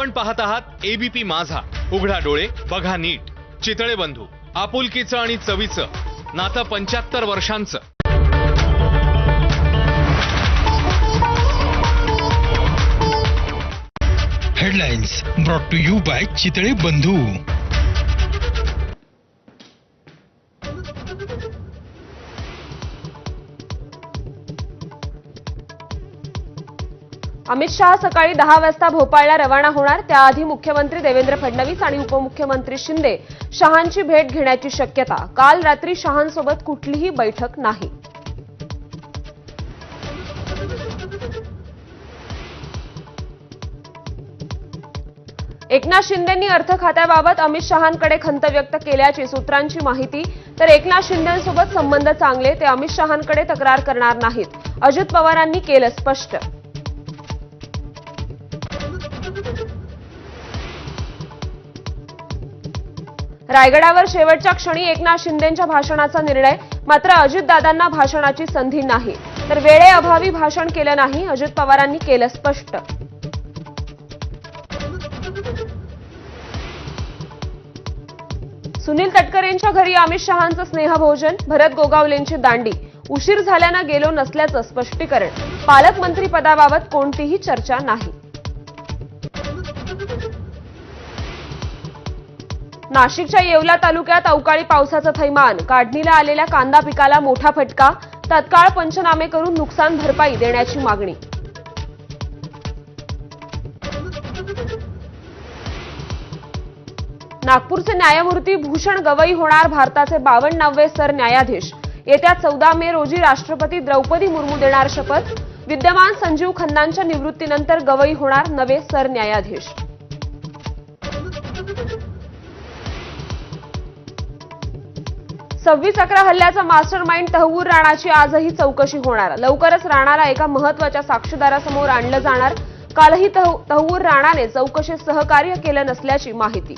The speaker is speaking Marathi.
आपण पाहत आहात एबीपी माझा. उघडा डोळे बघा नीट. चितळे बंधू आपुलकीचं आणि चवीचं. नातं पंच्याहत्तर वर्षांचं. Headlines brought to you by Chitale Bandhu. Amit Shah सकाळी दहा वाजता भोपाळला रवाना होणार. त्याआधी मुख्यमंत्री देवेंद्र फडणवीस आणि उपमुख्यमंत्री शिंदे शहांची भेट घेण्याची शक्यता. काल रात्री शहांसोबत कुठलीही बैठक नाही. एकनाथ शिंदेंनी अर्थ खात्याबाबत अमित शहांकडे खंत व्यक्त केल्याची सूत्रांची माहिती. तर एकनाथ शिंदेसोबत संबंध चांगले ते अमित शहांकडे तक्रार करणार नाहीत. अजित पवारांनी केलं स्पष्ट. रायगडावर शेवटच्या क्षणी एकनाथ शिंदेच्या भाषणाचा निर्णय मात्र अजितदादांना भाषणाची संधी नाही. तर वेळेअभावी भाषण केलं नाही अजित पवारांनी केलं स्पष्ट. सुनील तटकरेंच्या घरी अमित शहांचं स्नेहभोजन भरत गोगावलेंची दांडी. उशीर झाल्यानं गेलो नसल्याचं स्पष्टीकरण. पालकमंत्री पदाबाबत कोणतीही चर्चा नाही. नाशिकच्या येवला तालुक्यात अवकाळी पावसाचं थैमान. काढणीला आलेल्या कांदा पिकाला मोठा फटका. तत्काळ पंचनामे करून नुकसान भरपाई देण्याची मागणी. नागपूरचे न्यायमूर्ती भूषण गवई होणार भारताचे बावन्नावे सरन्यायाधीश येत्या चौदा मे रोजी राष्ट्रपती द्रौपदी मुर्मू देणार शपथ. विद्यमान संजीव खन्नांच्या निवृत्तीनंतर गवई होणार नवे सरन्यायाधीश सव्वीस अकरा हल्ल्याचा मास्टर माइंड तहवूर राणाची आजही चौकशी होणार. लवकरच राणाला एका महत्त्वाच्या साक्षीदारासमोर आणलं जाणार. कालही तह- तहवूर राणाने चौकशीत सहकार्य केलं नसल्याची माहिती.